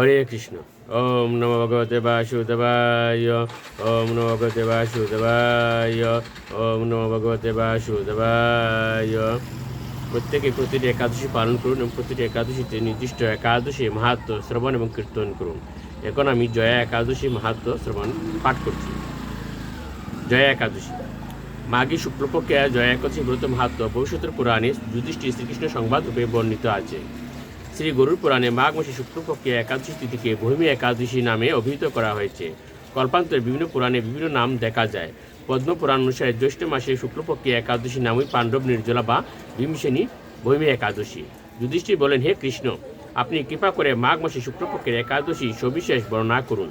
হরে কৃষ্ণ। ওম নমো ভগবতে বাসুদেবায়। ওম নমো ভগবতে বাসুদেবায়। ওম নমো ভগবতে বাসুদেবায়। প্রত্যেকে প্রতিটি একাদশী পালন করুন এবং প্রতিটি একাদশীতে নির্দিষ্ট একাদশী মাহাত্ম শ্রবণ এবং কীর্তন করুন। এখন আমি জয়া একাদশী মাহাত্ম শ্রবণ পাঠ করছি। জয়া একাদশী। মাঘী শুক্লপক্ষে জয়া একাদশী ব্রত মাহাত্ম ভবিষ্যতের পুরাণে যুধিষ্ঠির শ্রীকৃষ্ণ সংবাদ রূপে বর্ণিত আছে। শ্রী গরুর পুরাণে মাঘ মাসে শুক্লপক্ষে একাদশী তিথিকে ভূমি একাদশী নামে অভিহিত করা হয়েছে। কল্পান্তরে বিভিন্ন পুরাণে বিভিন্ন নাম দেখা যায়। পদ্মপুরাণ অনুসারে জ্যৈষ্ঠ মাসে শুক্লপক্ষে একাদশী নামই পাণ্ডব নির্জলা বা ভীমসেনী ভূমি একাদশী। যুধিষ্ঠির বলেন, হে কৃষ্ণ, আপনি কৃপা করে মাঘ মাসে শুক্লপক্ষের একাদশী সবিশেষ বর্ণনা করুন।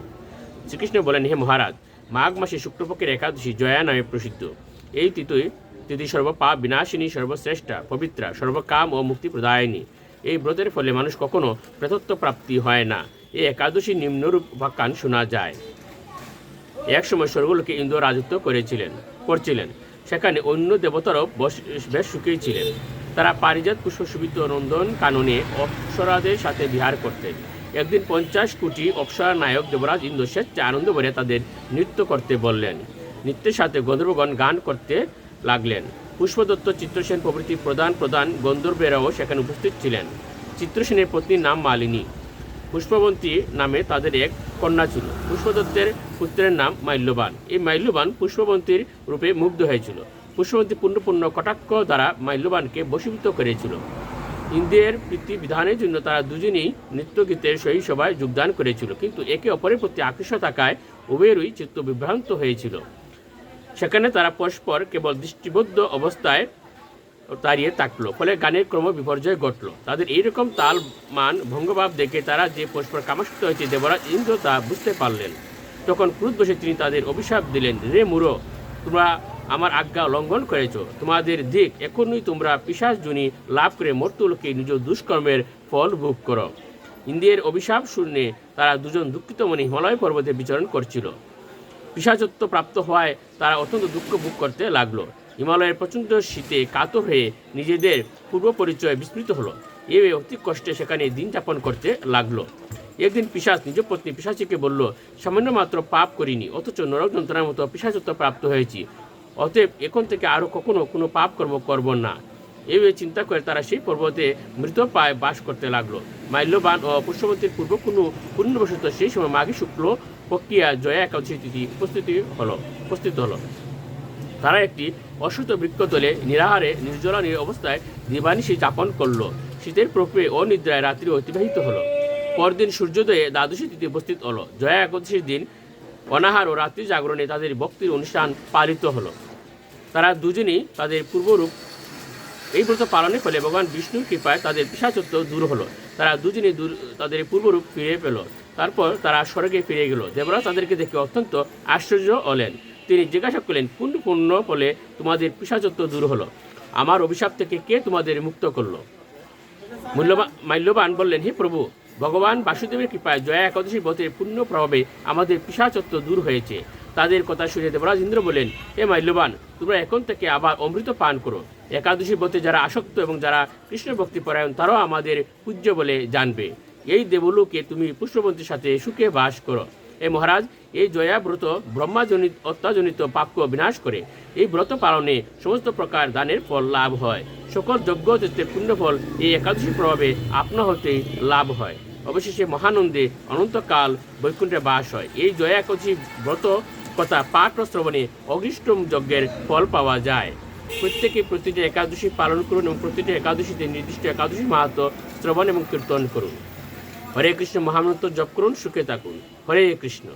শ্রীকৃষ্ণ বলেন, হে মহারাজ, মাঘ মাসে শুক্লপক্ষের একাদশী জয়া নামে প্রসিদ্ধ। এই তিথি তিথি সর্বপাপ বিনাশিনী, সর্বশ্রেষ্ঠা, পবিত্রা, সর্বকাম ও মুক্তি প্রদায়িনী। এই ব্রতের ফলে মানুষ কখনো প্রেতত্ব প্রাপ্তি হয় না। এই একাদশী নিম্নরূপ উপাখ্যান শোনা যায়। একসময় স্বর্গলোকে ইন্দ্র রাজত্ব করেছিলেন, করছিলেন। সেখানে অন্য দেবতারাও বেশ সুখেই ছিলেন। তারা পারিজাত পুষ্প সুবিত নন্দন কাননে অপ্সরাদের সাথে বিহার করতেন। একদিন পঞ্চাশ কোটি অপ্সরা নায়ক দেবরাজ ইন্দ্র স্বেচ্ছা আনন্দ ভরে তাদের নৃত্য করতে বললেন। নৃত্যের সাথে গন্ধর্বগণ গান করতে লাগলেন। পুষ্পদত্ত চিত্রসেন প্রভৃতি প্রধান প্রধান গন্ধর্বেরাও সেখানে উপস্থিত ছিলেন। চিত্রসেনের পত্নীর নাম মালিনী। পুষ্পবন্তী নামে তাদের এক কন্যা ছিল। পুষ্পদত্তের পুত্রের নাম মাল্যবান। এই মাল্যবান পুষ্পবন্তীর রূপে মুগ্ধ হয়েছিল। পুষ্পবন্তী পূর্ণপূর্ণ কটাক্ষ দ্বারা মাল্যবানকে বশীভূত করেছিল। ইন্দ্রের প্রীতি বিধানের জন্য তারা দুজনেই নৃত্যগীতের সহি সভায় যোগদান করেছিল। কিন্তু একে অপরের প্রতি আকৃষ্ট থাকায় উভয়েরই চিত্ত বিভ্রান্ত হয়েছিল। সেখানে তারা পরস্পর কেবল দৃষ্টিবদ্ধ অবস্থায় দাঁড়িয়ে থাকল, ফলে গানের ক্রম বিপর্যয় ঘটলো। তাদের এইরকম তাল মান ভঙ্গভাব দেখে তারা যে পরস্পর কামাসক্ত হয়েছে দেবরাজ ইন্দ্র তা বুঝতে পারলেন। তখন ক্রুদ্ধ বসে তিনি তাদের অভিশাপ দিলেন, রে মুরো তোমরা আমার আজ্ঞা লঙ্ঘন করেছ। তোমাদের দিক এখনই তোমরা পিসাস জুনি লাভ করে মর্তুলোকে নিজ দুষ্কর্মের ফল ভোগ করো। ইন্দ্রের অভিশাপ শুনে তারা দুজন দুঃখিত মনে হিমালয় পর্বতে বিচরণ করছিল। পিসাচত্ব প্রাপ্ত হওয়ায় তারা অত্যন্ত দুঃখ ভোগ করতে লাগল। হিমালয়ের প্রচণ্ড শীতে কাতর হয়ে নিজেদের পূর্ব পরিচয় বিস্মৃত হলো। এভাবে অতি কষ্টে সেখানে দিন যাপন করতে লাগল। একদিন পিসাচ নিজ পত্নী পিসাচিকে বলল, সামান্য মাত্র পাপ করিনি, অথচ নরক যন্ত্রণার মতো পিসাচত্ব প্রাপ্ত হয়েছি। অতএব এখন থেকে আরও কখনো কোনো পাপ কর্ম করব না। এইভাবে চিন্তা করে তারা সেই পর্বতে মৃত পায়ে বাস করতে লাগল। মাল্যবান ও পুষ্পবন্তীর পূর্ব কোনো পূর্ণবশত সেই সময় মাঘী শুক্ল প্রক্রিয়া জয়া একাদশী তিথি উপস্থিতি হলো, উপস্থিত হলো। তারা একটি অসুস্থ বৃক্ষতলে নিরাহারে নির্জলা নির অবস্থায় দিবানিশি যাপন করল। শীতের প্রকৃয়ে অনিদ্রায় রাত্রি অতিবাহিত হলো। পরদিন সূর্যোদয়ে দ্বাদশী তিথি উপস্থিত হলো। জয়া একাদশীর দিন অনাহার ও রাত্রি জাগরণে তাদের ভক্তির অনুষ্ঠান পালিত হলো। তারা দুজনেই তাদের পূর্বরূপ এই ব্রত পালনের ফলে ভগবান বিষ্ণুর কৃপায় তাদের পিসাচত্ব দূর হলো। তারা দুজনে দূর, তাদের পূর্বরূপ ফিরে পেল। তারপর তারা স্বর্গে ফিরে গেল। দেবরাজ তাদেরকে দেখে অত্যন্ত আশ্চর্য হলেন। তিনি জিজ্ঞাসা করলেন, কোন পূর্ণ ফলে তোমাদের পিসাচত্ব দূর হলো? আমার অভিশাপ থেকে কে তোমাদের মুক্ত করল? মূল্যবান মাল্যবান বললেন, হে প্রভু, ভগবান বাসুদেবের কৃপায় জয়া একাদশী ব্রতের পূর্ণ প্রভাবে আমাদের পিসাচত্ব দূর হয়েছে। তাদের কথা শুনে দেবরাজ ইন্দ্র বলেন হে মাল্যবান, তোমরা এখন থেকে আবার অমৃত পান করো। একাদশী ব্রতে যারা আসক্ত এবং যারা কৃষ্ণ ভক্তি পরায়ণ তারাও আমাদের পূজ্য বলে জানবে। এই দেবলোকে তুমি পুষ্পবন্তীর সাথে সুখে বাস করো। এ মহারাজ, এই জয়া ব্রত ব্রহ্মাজনিত, অত্যাজনিত পাপ্য বিনাশ করে। এই ব্রত পালনে সমস্ত প্রকার দানের ফল লাভ হয়। সকল যজ্ঞ তত্ত্বের পুণ্যফল এই একাদশী প্রভাবে আপনা হতেই লাভ হয়। অবশেষে মহানন্দে অনন্তকাল বৈকুণ্ঠে বাস হয়। এই জয়া একাদশী ব্রত কথা পাঠ ও শ্রবণে অগ্রিষ্টম যজ্ঞের ফল পাওয়া যায়। প্রত্যেকে প্রতিটি একাদশী পালন করুন এবং প্রতিটি একাদশীতে নির্দিষ্ট একাদশী মাহাত্ম শ্রবণ এবং কীর্তন করুন। হরে কৃষ্ণ মহামন্ত্র জপ করুন, সুখে থাকুন। হরে কৃষ্ণ।